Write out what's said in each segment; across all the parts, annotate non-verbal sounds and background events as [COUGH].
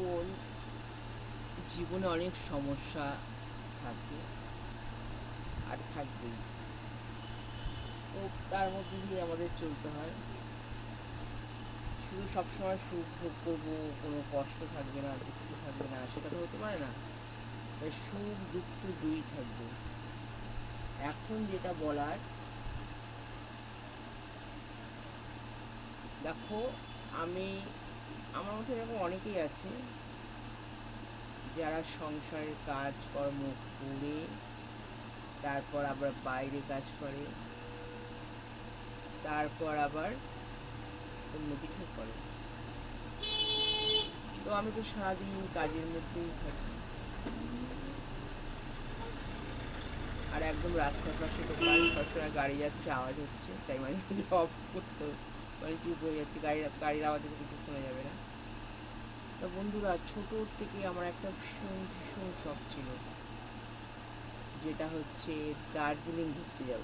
এখন জীবনে অনেক সমস্যা থাকে আর থাকবেই। তো তার মধ্যে দিয়ে আমাদের চলতে হয়। শুধু সবসময় সুখ ভোগ করব, কোনো কষ্ট থাকবে না, দুঃখ থাকবে না, সেটা তো হতে পারে না। তাই সুখ, দুঃখ দুই থাকবে। এখন যেটা বলার, দেখো, আমি আমার মতো এরকম অনেকেই আছে যারা সংসারের কাজকর্ম করে, তারপর আবার বাইরে কাজ করে, তারপর আবার অন্য কিছু করে। তো আমি তো সারাদিন কাজের মধ্যেই থাকি। আর একদম রাস্তার পাশে সবসময় গাড়ি যাচ্ছে আওয়াজ হচ্ছে, তাই মানে [LAUGHS] অফ করতে মানে চুপ হয়ে যাচ্ছে, গাড়ির গাড়ির আওয়াজে কিছু শোনা যাবে না। তো বন্ধুরা, ছোটোর থেকে আমার একটা ভীষণ ভীষণ শখ ছিল। যেটা হচ্ছে দার্জিলিং ঘুরতে যাব।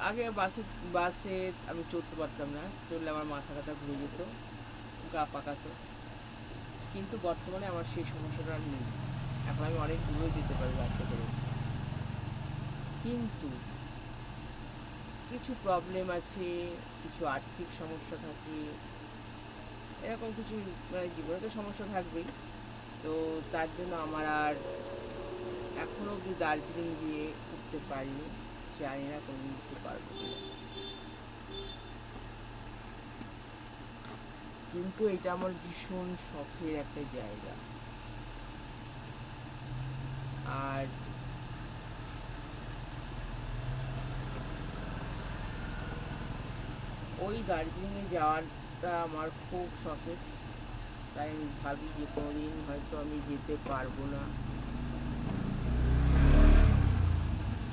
আগে বাসে বাসে আমি চড়তে পারতাম না। চললে আমার মাথা ব্যথা ঘুরে যেত, গা পাকাতো। কিন্তু বর্তমানে আমার সেই সমস্যাটা আর নেই। এখন আমি অনেক দূরে যেতে পারি বাসে করে। কিন্তু কিছু প্রবলেম আছে, কিছু আর্থিক সমস্যা থাকে, এরকম কিছু মানে জীবনে তো সমস্যা থাকবেই। তো তার জন্য আমার আর এখনও অবধি দার্জিলিং গিয়ে উঠতে পারিনি। জানি না কোনো উঠতে পারব কিন্তু এটা আমার ভীষণ শখের একটা জায়গা আর ওই দার্জিলিংয়ে যাওয়াটা আমার খুব শখের তাই আমি ভাবি যে কোনোদিন হয়তো আমি যেতে পারব না।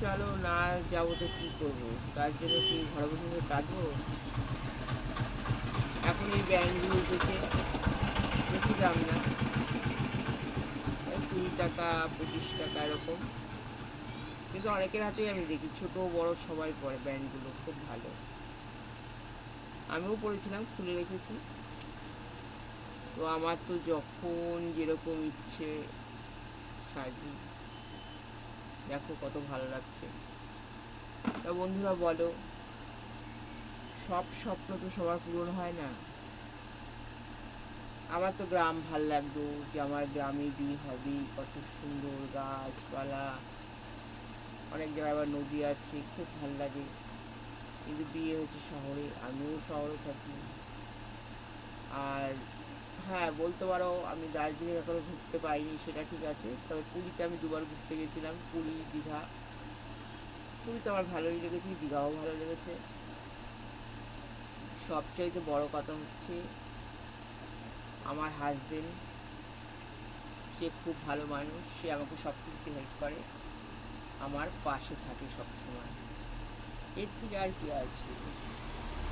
চলো না যাব তো কী করব? তার জন্য কি ঘরে বসে বসে কাঁদবো? এখন এই ব্যান্ডগুলো উঠেছে বেশি দাম না। কুড়ি টাকা, পঁচিশ টাকা এরকম। কিন্তু অনেকের হাতেই আমি দেখি, ছোট বড় সবাই পরে ব্যান্ডগুলো খুব ভালো। আমিও পড়েছিলাম, খুলে রেখেছি। তো আমার তো যখন যেরকম ইচ্ছে সাজি। দেখো কত ভালো লাগছে। তা বন্ধুরা বলো, সব স্বপ্ন তো সবার পূরণ হয় না। আমার তো গ্রাম ভালো লাগতো যে আমার গ্রামে বিয়ে হবে, কত সুন্দর গাছপালা। অনেক জায়গায় আবার নদী আছে, খুব ভালো লাগে। কিন্তু বিয়ে হচ্ছে শহরে, আমিও শহরে থাকি। আর হ্যাঁ বলতে পারো আমি দার্জিলিং এখনও ঘুরতে পাইনি সেটা ঠিক আছে। তবে পুরীতে আমি দুবার ঘুরতে গেছিলাম, পুরী, দীঘা। পুরীতে আমার ভালোই লেগেছে, দীঘাও ভালো লেগেছে। সবচাইতে বড় কথা হচ্ছে আমার হাজবেন্ড সে খুব ভালো মানুষ, সে আমাকে সব কিছুতে হেল্প করে। আমার পাশে থাকে সবসময়। এর থেকে আর কি আছে?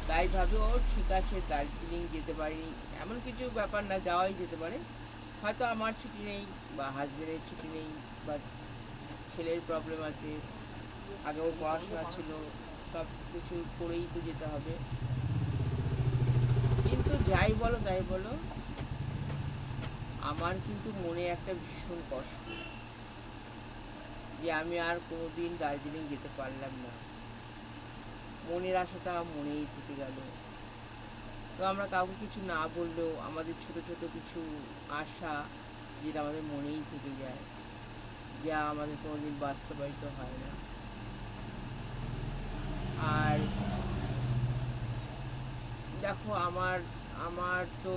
তাই ভাবে ও ঠিক আছে, দার্জিলিং যেতে পারিনি এমন কিছু ব্যাপার না, যাওয়াই যেতে পারে। হয়তো আমার ছুটি নেই, বা হাজবেন্ডের ছুটি নেই, বা ছেলের প্রবলেম আছে। আগে ওর পড়াশোনা ছিল, সব কিছু করেই তো যেতে হবে। কিন্তু যাই বলো, তাই বলো, আমার কিন্তু মনে একটা ভীষণ কষ্ট। যে আমি আর কোনোদিন দার্জিলিং যেতে পারলাম না। মনের আশাটা মনেই থেকে গেল। তো আমরা কাউকে কিছু না বললেও আমাদের ছোট ছোট কিছু আশা যেটা আমাদের মনেই থেকে যায়, যা আমাদের কোনোদিন বাস্তবায়িত হয় না। আর দেখো, আমার আমার তো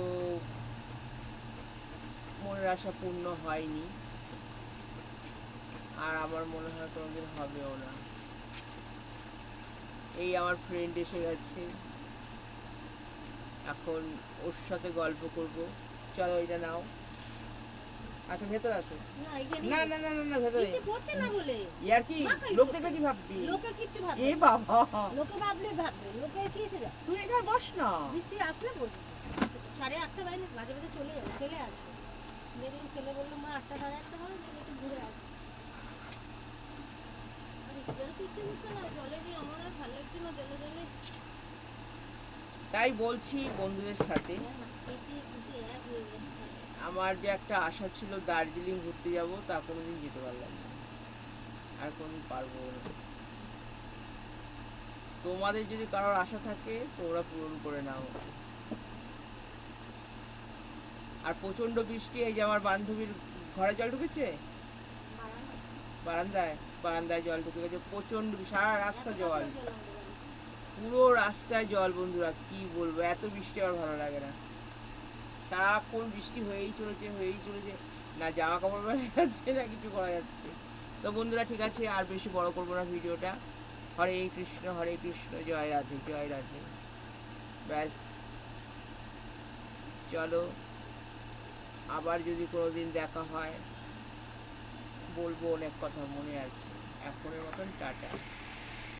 মনের আশা পূর্ণ হয়নি, আর আমার মনে হয় কোনোদিন হবেও না। এই আমার ফ্রেন্ড এসে গেছে। এখন ওর সাথে গল্প করব। চলো এটা নাও। আচ্ছা ভেতরে আসো। না, না না না না ভেতরে। পড়ছে না বলে। ইয়ার কি? লোক করছে। দেখেছি ভাববি? লোকে কিচ্ছু ভাববে এ বাবা। লোকে ভাবলে ভাববে। লোকে কি এসে যায় তুই এখানে বস না। বৃষ্টি আসলে বলবি। সাড়ে আটটা বাইরে মাঝে মাঝে চলে যাবে ছেলে আসবে। দেখলাম ছেলে বলল মা আটটা সাড়ে আটটা হবে ঘুরে আসবে আর ইচ্ছে করছে না জলে দিয়ে আমার আর ভালো লাগছে না জলে জলে তাই বলছি বন্ধুদের সাথে। আমার যে একটা আশা ছিল দার্জিলিং ঘুরতে যাব, তা কোনোদিন যেতে পারলাম না আর কোনোদিন পারব না তোমাদের যদি কারোর আশা থাকে, তোমরা পূরণ করে নাও আর প্রচণ্ড বৃষ্টি, এই যে আমার বান্ধবীর ঘরে জল ঢুকেছে। বারান্দায় বারান্দায় জল ঢুকে গেছে, প্রচণ্ড সারা রাস্তা জল। পুরো রাস্তায় জল বন্ধুরা, কি বলব, এত বৃষ্টি আমার ভালো লাগে না। সারাক্ষণ বৃষ্টি হয়েই চলেছে হয়েই চলেছে। না জামা কাপড় বেলা যাচ্ছে, না কিছু করা যাচ্ছে। তো বন্ধুরা, ঠিক আছে, আর বেশি বড় করব না ভিডিওটা। হরে কৃষ্ণ হরে কৃষ্ণ, জয় রাধে জয় রাধে। ব্যাস। চলো, আবার যদি কোনো দিন দেখা হয়। বলব অনেক কথা মনে আছে। এখনের মতন টাটা।